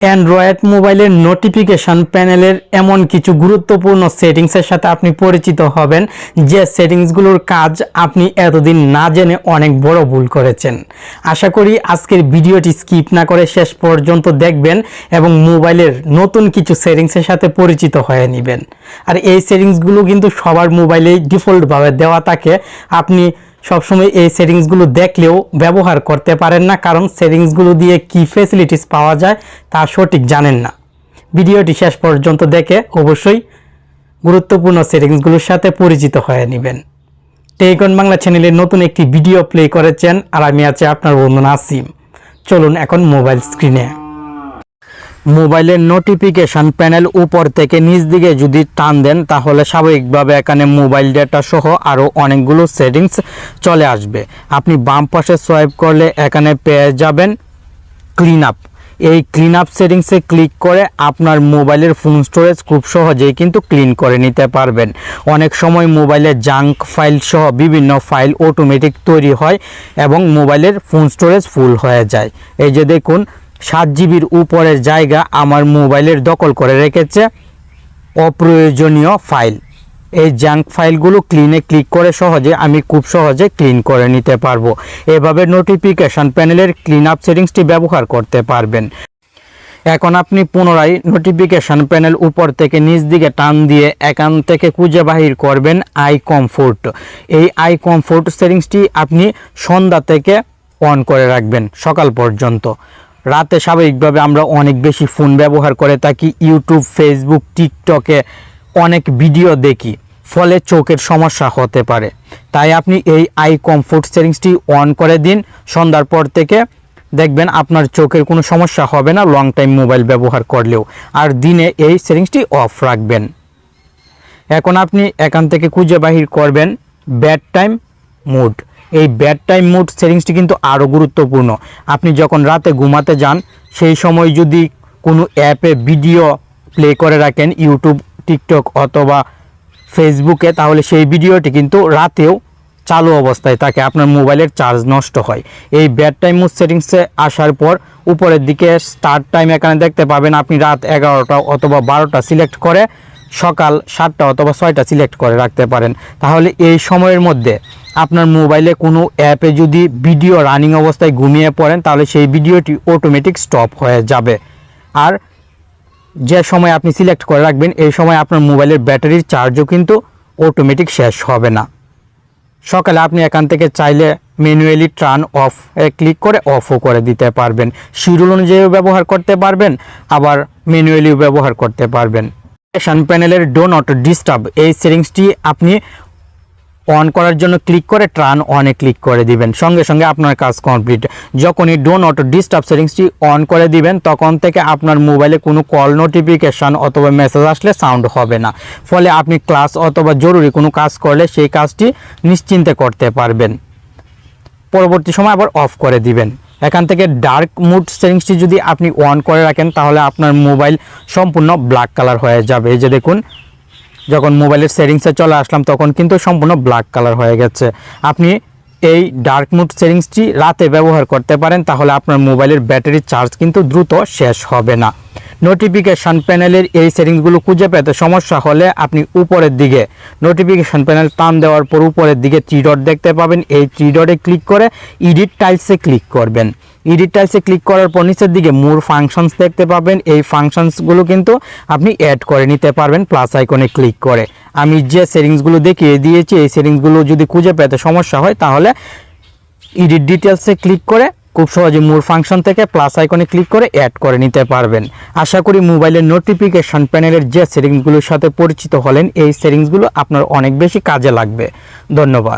Android মোবাইলের notification প্যানেলের এমন কিছু গুরুত্বপূর্ণ সেটিংসের সাথে আপনি পরিচিত হবেন। যে সেটিংসগুলোর কাজ আপনি এতদিন না জেনে অনেক বড় ভুল করেছেন। আশা করি আজকের ভিডিওটি স্কিপ না করে শেষ পর্যন্ত দেখবেন এবং মোবাইলের নতুন কিছু সেটিংসের সাথে পরিচিত হয়ে নেবেন। আর এই সেটিংসগুলো কিন্তু সবার মোবাইলেই ডিফল্টভাবে দেওয়া থাকে। আপনি সবসময় এই সেটিংসগুলো দেখলেও ব্যবহার করতে পারেন না, কারণ সেটিংসগুলো দিয়ে কি ফেসিলিটিস পাওয়া যায় তা সঠিক জানেন না। ভিডিওটি শেষ পর্যন্ত দেখে অবশ্যই গুরুত্বপূর্ণ সেটিংসগুলোর সাথে পরিচিত হয়ে নেবেন। টেকন বাংলা চ্যানেলে নতুন একটি ভিডিও প্লে করেছেন, আর আমি আছি আপনার বন্ধু নাসিম। চলুন এখন মোবাইল স্ক্রিনে। মোবাইলের নোটিফিকেশন প্যানেল উপর থেকে নিচ দিকে যদি টান দেন, তাহলে স্বাভাবিকভাবে এখানে মোবাইল ডেটা সহ আরও অনেকগুলো সেটিংস চলে আসবে। আপনি বাম পাশে সোয়াইপ করলে এখানে পেয়ে যাবেন ক্লিন আপ এই ক্লিন আপ সেটিংসে ক্লিক করে আপনার মোবাইলের ফোন স্টোরেজ খুব সহজেই কিন্তু ক্লিন করে নিতে পারবেন। অনেক সময় মোবাইলে জাঙ্ক ফাইল সহ বিভিন্ন ফাইল অটোমেটিক তৈরি হয় এবং মোবাইলের ফোন স্টোরেজ ফুল হয়ে যায়। এই যে দেখুন সাত জিবির উপরের জায়গা আমার মোবাইলের দখল করে রেখেছে। অপ্রয়োজনীয় ফাইল। এই জাঙ্ক ফাইলগুলো ক্লিনে ক্লিক করে সহজে আমি খুব সহজে ক্লিন করে নিতে পারব। এভাবে নোটিফিকেশন প্যানেলের ক্লিন আপ সেটিংসটি ব্যবহার করতে পারবেন। এখন আপনি পুনরায় নোটিফিকেশন প্যানেল উপর থেকে নিচ দিকে টান দিয়ে একান থেকে খুঁজে বাহির করবেন আই কমফোর্ট এই আই কমফোর্ট সেটিংসটি আপনি সন্ধ্যা থেকে অন করে রাখবেন, সকাল পর্যন্ত। রাতে স্বাভাবিকভাবে আমরা অনেক বেশি ফোন ব্যবহার করে থাকি ইউটিউব ফেসবুক টিকটকে অনেক ভিডিও দেখি, ফলে চোখের সমস্যা হতে পারে। তাই আপনি এই আই কমফোর্ট সেটিংসটি অন করে দিন, সন্ধ্যার পর থেকে দেখবেন আপনার চোখের কোনো সমস্যা হবে না লং টাইম মোবাইল ব্যবহার করলেও, আর দিনে এই সেটিংসটি অফ রাখবেন। এখন আপনি এখান থেকে খুঁজে বাহির করবেন ব্যাড টাইম মুড এই ব্যাড টাইম মুড সেটিংসটি কিন্তু আরও গুরুত্বপূর্ণ। আপনি যখন রাতে ঘুমাতে যান, সেই সময় যদি কোনো অ্যাপে ভিডিও প্লে করে রাখেন ইউটিউব টিকটক অথবা ফেসবুকে তাহলে সেই ভিডিওটি কিন্তু রাতেও চালু অবস্থায় থাকে, আপনার মোবাইলের চার্জ নষ্ট হয়। এই ব্যাড টাইম মুড সেটিংসে আসার পর, উপরের দিকে স্টার্ট টাইম এখানে দেখতে পাবেন, আপনি রাত এগারোটা অথবা বারোটা সিলেক্ট করে সকাল সাতটা অথবা ছয়টা সিলেক্ট করে রাখতে পারেন। তাহলে এই সময়ের মধ্যে আপনার মোবাইলে কোনো অ্যাপে যদি ভিডিও রানিং অবস্থায় ঘুমিয়ে পড়েন, তাহলে সেই ভিডিওটি অটোমেটিক স্টপ হয়ে যাবে। আর যে সময় আপনি সিলেক্ট করে রাখবেন, এই সময় আপনার মোবাইলের ব্যাটারির চার্জও কিন্তু অটোমেটিক শেষ হবে না। সকালে আপনি এখান থেকে চাইলে ম্যানুয়ালি টার্ন অফ এ ক্লিক করে অফও করে দিতে পারবেন। শিডিউল অনুযায়ীও ব্যবহার করতে পারবেন, আবার ম্যানুয়ালিও ব্যবহার করতে পারবেন। নোটিফিকেশন প্যানেলের ডো নট ডিস্টার্ব এই সেটিংসটি আপনি অন করার জন্য ক্লিক করে ট্রান অনে ক্লিক করে দিবেন। সঙ্গে সঙ্গে আপনার কাজ কমপ্লিট যখনই ডো নট ডিস্টার্ব সেটিংসটি অন করে দিবেন, তখন থেকে আপনার মোবাইলে কোনো কল নোটিফিকেশান অথবা মেসেজ আসলে সাউন্ড হবে না। ফলে আপনি ক্লাস অথবা জরুরি কোনো কাজ করলে সেই কাজটি নিশ্চিন্তে করতে পারবেন। পরবর্তী সময় আবার অফ করে দিবেন। এখান থেকে ডার্ক মুড সেটিংসটি যদি আপনি অন করে রাখেন, তাহলে আপনার মোবাইল সম্পূর্ণ ব্ল্যাক কালার হয়ে যাবে। এই যে দেখুন, যখন মোবাইলের সেটিংসে চলে আসলাম, তখন কিন্তু সম্পূর্ণ ব্ল্যাক কালার হয়ে গেছে। আপনি এই ডার্ক মুড সেটিংসটি রাতে ব্যবহার করতে পারেন, তাহলে আপনার মোবাইলের ব্যাটারি চার্জ কিন্তু দ্রুত শেষ হবে না। নোটিফিকেশান প্যানেলের এই সেটিংসগুলো খুঁজে পেতে সমস্যা হলে আপনি উপরের দিকে নোটিফিকেশান প্যানেল টান দেওয়ার পর উপরের দিকে থ্রি ডট দেখতে পাবেন। এই থ্রি ডটে ক্লিক করে ইডিট টাইলসে ক্লিক করবেন। ইডিট টাইলসে ক্লিক করার পর নিচের দিকে মোর ফাংশনস দেখতে পাবেন। এই ফাংশনসগুলো কিন্তু আপনি অ্যাড করে নিতে পারবেন প্লাস আইকনে ক্লিক করে। আমি যে সেটিংসগুলো দেখিয়ে দিয়েছি, এই সেটিংসগুলো যদি খুঁজে পেতে সমস্যা হয় তাহলে ইডিট ডিটেলসে ক্লিক করে খুব সহজে মূল ফাংশন থেকে প্লাস আইকনে ক্লিক করে অ্যাড করে নিতে পারবেন। আশা করি মোবাইলের নোটিফিকেশন প্যানেলের যে সেটিংসগুলোর সাথে পরিচিত হলেন, এই সেটিংসগুলো আপনার অনেক বেশি কাজে লাগবে। ধন্যবাদ।